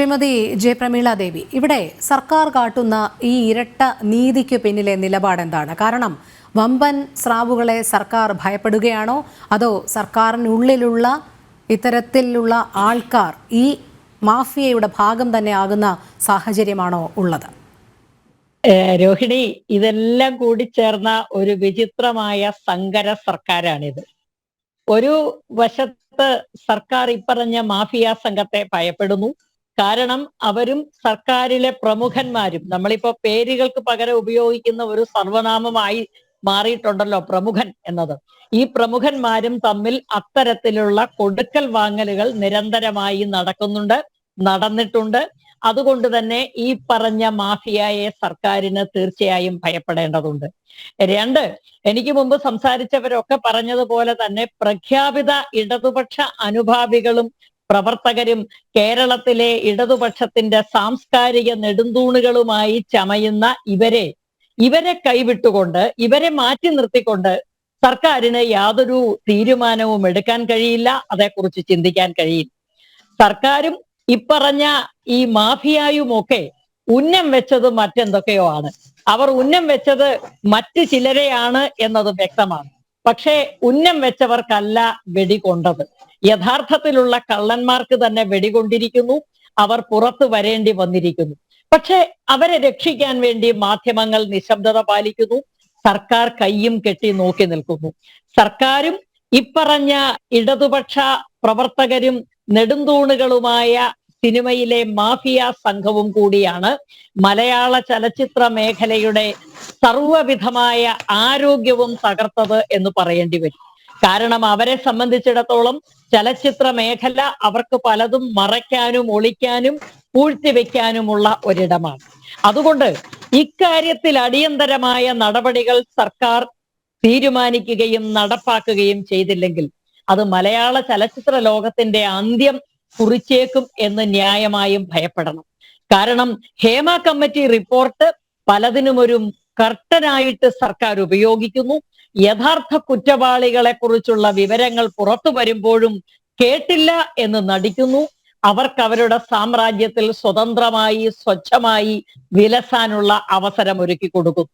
ശ്രീമതി ജയപ്രമീള ദേവി ഇവിടെ സർക്കാർ കാട്ടുന്ന ഈ ഇരട്ട നീതിക്ക് പിന്നിലെ നിലപാട് എന്താണ് കാരണം വമ്പൻ സ്രാവുകളെ സർക്കാർ ഭയപ്പെടുകയാണോ? അതോ സർക്കാരിനുള്ളിലുള്ള ഇത്തരത്തിലുള്ള ആൾക്കാർ ഈ മാഫിയയുടെ ഭാഗം തന്നെ ആകുന്ന സാഹചര്യമാണോ ഉള്ളത്? രോഹിണി ഇതെല്ലാം കൂടി ചേർന്ന ഒരു വിചിത്രമായ സങ്കര സർക്കാരാണിത്. ഒരു വശത്ത് സർക്കാർ ഇപ്പറഞ്ഞ മാഫിയ സംഘത്തെ ഭയപ്പെടുന്നു കാരണം അവരും സർക്കാരിലെ പ്രമുഖന്മാരും. നമ്മളിപ്പോ പേരുകൾക്ക് പകരം ഉപയോഗിക്കുന്ന ഒരു സർവനാമമായി മാറിയിട്ടുണ്ടല്ലോ പ്രമുഖൻ എന്നത്. ഈ പ്രമുഖന്മാരും തമ്മിൽ അത്തരത്തിലുള്ള കൊടുക്കൽ വാങ്ങലുകൾ നിരന്തരമായി നടക്കുന്നുണ്ട് നടന്നിട്ടുണ്ട്. അതുകൊണ്ട് തന്നെ ഈ പറഞ്ഞ മാഫിയയെ സർക്കാരിന് തീർച്ചയായും ഭയപ്പെടേണ്ടതുണ്ട്. രണ്ട് എനിക്ക് മുമ്പ് സംസാരിച്ചവരൊക്കെ പറഞ്ഞതുപോലെ തന്നെ പ്രഖ്യാപിത ഇടതുപക്ഷ അനുഭാവികളും പ്രവർത്തകരും കേരളത്തിലെ ഇടതുപക്ഷത്തിന്റെ സാംസ്കാരിക നെടുന്തൂണുകളുമായി ചമയുന്ന ഇവരെ ഇവരെ കൈവിട്ടുകൊണ്ട് ഇവരെ മാറ്റി നിർത്തിക്കൊണ്ട് സർക്കാരിന് യാതൊരു തീരുമാനവും എടുക്കാൻ കഴിയില്ല. അതേക്കുറിച്ച് ചിന്തിക്കാൻ കഴിയില്ല. സർക്കാരും ഇപ്പറഞ്ഞ ഈ മാഫിയായുമൊക്കെ ഉന്നം വെച്ചത് മറ്റെന്തൊക്കെയോ ആണ്. അവർ ഉന്നം വെച്ചത് മറ്റ് ചിലരെയാണ് എന്നത് വ്യക്തമാണ്. പക്ഷേ ഉന്നം വെച്ചവർക്കല്ല വെടികൊണ്ടത് യഥാർത്ഥത്തിലുള്ള കള്ളന്മാർക്ക് തന്നെ വെടികൊണ്ടിരിക്കുന്നു അവർ പുറത്തു വരേണ്ടി വന്നിരിക്കുന്നു. പക്ഷേ അവരെ രക്ഷിക്കാൻ വേണ്ടി മാധ്യമങ്ങൾ നിശബ്ദത പാലിക്കുന്നു. സർക്കാർ കയ്യും കെട്ടി നോക്കി നിൽക്കുന്നു. സർക്കാരും ഇപ്പറഞ്ഞ ഇടതുപക്ഷ പ്രവർത്തകരും നെടുന്തൂണുകളുമായ സിനിമയിലെ മാഫിയ സംഘവും കൂടിയാണ് മലയാള ചലച്ചിത്ര മേഖലയുടെ സർവവിധമായ ആരോഗ്യവും തകർത്തത് എന്ന് പറയേണ്ടി വരും. കാരണം അവരെ സംബന്ധിച്ചിടത്തോളം ചലച്ചിത്ര മേഖല അവർക്ക് പലതും മറയ്ക്കാനും ഒളിക്കാനും പൂഴ്ത്തിവെക്കാനുമുള്ള ഒരിടമാണ്. അതുകൊണ്ട് ഇക്കാര്യത്തിൽ അടിയന്തരമായ നടപടികൾ സർക്കാർ തീരുമാനിക്കുകയും നടപ്പാക്കുകയും ചെയ്തില്ലെങ്കിൽ അത് മലയാള ചലച്ചിത്ര ലോകത്തിന്റെ അന്ത്യം കുറിച്ചേക്കും എന്ന് ന്യായമായും ഭയപ്പെടണം. കാരണം ഹേമ കമ്മിറ്റി റിപ്പോർട്ട് പലതിനും ഒരു കർട്ടനായിട്ട് സർക്കാർ ഉപയോഗിക്കുന്നു. യഥാർത്ഥ കുറ്റവാളികളെ കുറിച്ചുള്ള വിവരങ്ങൾ പുറത്തു വരുമ്പോഴും കേട്ടില്ല എന്ന് നടിക്കുന്നു. അവർക്ക് അവരുടെ സാമ്രാജ്യത്തിൽ സ്വതന്ത്രമായി സ്വച്ഛമായി വിലസാനുള്ള അവസരം ഒരുക്കി കൊടുക്കും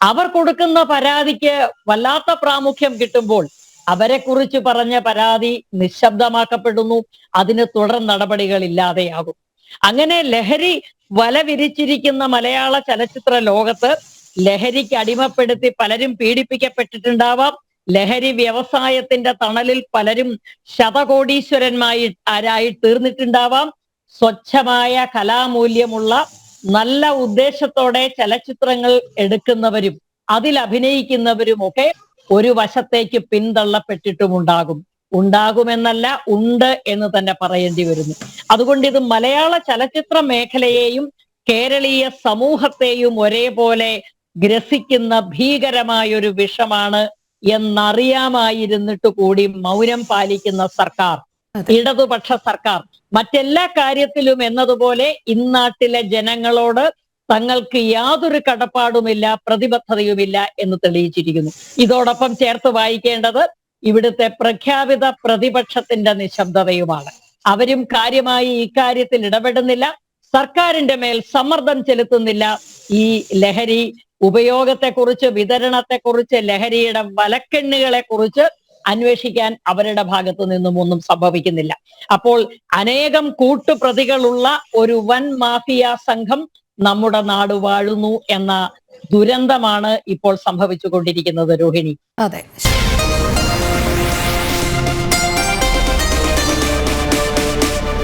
അവർ കൊടുക്കുന്ന പരാതിക്ക് വല്ലാത്ത പ്രാമുഖ്യം കിട്ടുമ്പോൾ അവരെ കുറിച്ച് പറഞ്ഞ പരാതി നിശബ്ദമാക്കപ്പെടുന്നു. അതിന് തുടർ നടപടികൾ ഇല്ലാതെയാകും അങ്ങനെ ലഹരി വല വിരിച്ചിരിക്കുന്ന മലയാള ചലച്ചിത്ര ലോകത്ത് ലഹരിക്ക് അടിമപ്പെടുത്തി പലരും പീഡിപ്പിക്കപ്പെട്ടിട്ടുണ്ടാവാം. ലഹരി വ്യവസായത്തിന്റെ തണലിൽ പലരും ശതകോടീശ്വരന്മായി ആരായി തീർന്നിട്ടുണ്ടാവാം. സ്വച്ഛമായ കലാമൂല്യമുള്ള നല്ല ഉദ്ദേശത്തോടെ ചലച്ചിത്രങ്ങൾ എടുക്കുന്നവരും അതിൽ അഭിനയിക്കുന്നവരുമൊക്കെ ഒരു വശത്തേക്ക് പിന്തള്ളപ്പെട്ടിട്ടുമുണ്ടാകും. ഉണ്ടാകുമെന്നല്ല ഉണ്ട് എന്ന് തന്നെ പറയേണ്ടി വരുന്നു. അതുകൊണ്ട് ഇത് മലയാള ചലച്ചിത്ര മേഖലയെയും കേരളീയ സമൂഹത്തെയും ഒരേപോലെ ഗ്രസിക്കുന്ന ഭീകരമായൊരു വിഷമാണ് എന്നറിയാമായിരുന്നിട്ട് കൂടി മൗനം പാലിക്കുന്ന സർക്കാർ ഇടതുപക്ഷ സർക്കാർ. മറ്റെല്ലാ കാര്യത്തിലും എന്നതുപോലെ ഇന്നാട്ടിലെ ജനങ്ങളോട് തങ്ങൾക്ക് യാതൊരു കടപ്പാടുമില്ല പ്രതിബദ്ധതയുമില്ല എന്ന് തെളിയിച്ചിരിക്കുന്നു. ഇതോടൊപ്പം ചേർത്ത് വായിക്കേണ്ടത് ഇവിടുത്തെ പ്രഖ്യാപിത പ്രതിപക്ഷത്തിന്റെ നിശബ്ദതയുമാണ്. അവരും കാര്യമായി ഇക്കാര്യത്തിൽ ഇടപെടുന്നില്ല. സർക്കാരിന്റെ മേൽ സമ്മർദ്ദം ചെലുത്തുന്നില്ല. ഈ ലഹരി ഉപയോഗത്തെക്കുറിച്ച് വിതരണത്തെക്കുറിച്ച് ലഹരിയുടെ വലക്കെണ്ണുകളെ കുറിച്ച് അന്വേഷിക്കാൻ അവരുടെ ഭാഗത്തു നിന്നും ഒന്നും സംഭവിക്കുന്നില്ല. അപ്പോൾ അനേകം കൂട്ടുപ്രതികളുള്ള ഒരു വൻ മാഫിയ സംഘം നമ്മുടെ നാട് വാഴുന്നു എന്ന ദുരന്തമാണ് ഇപ്പോൾ സംഭവിച്ചുകൊണ്ടിരിക്കുന്നത് രോഹിണി. അതെ.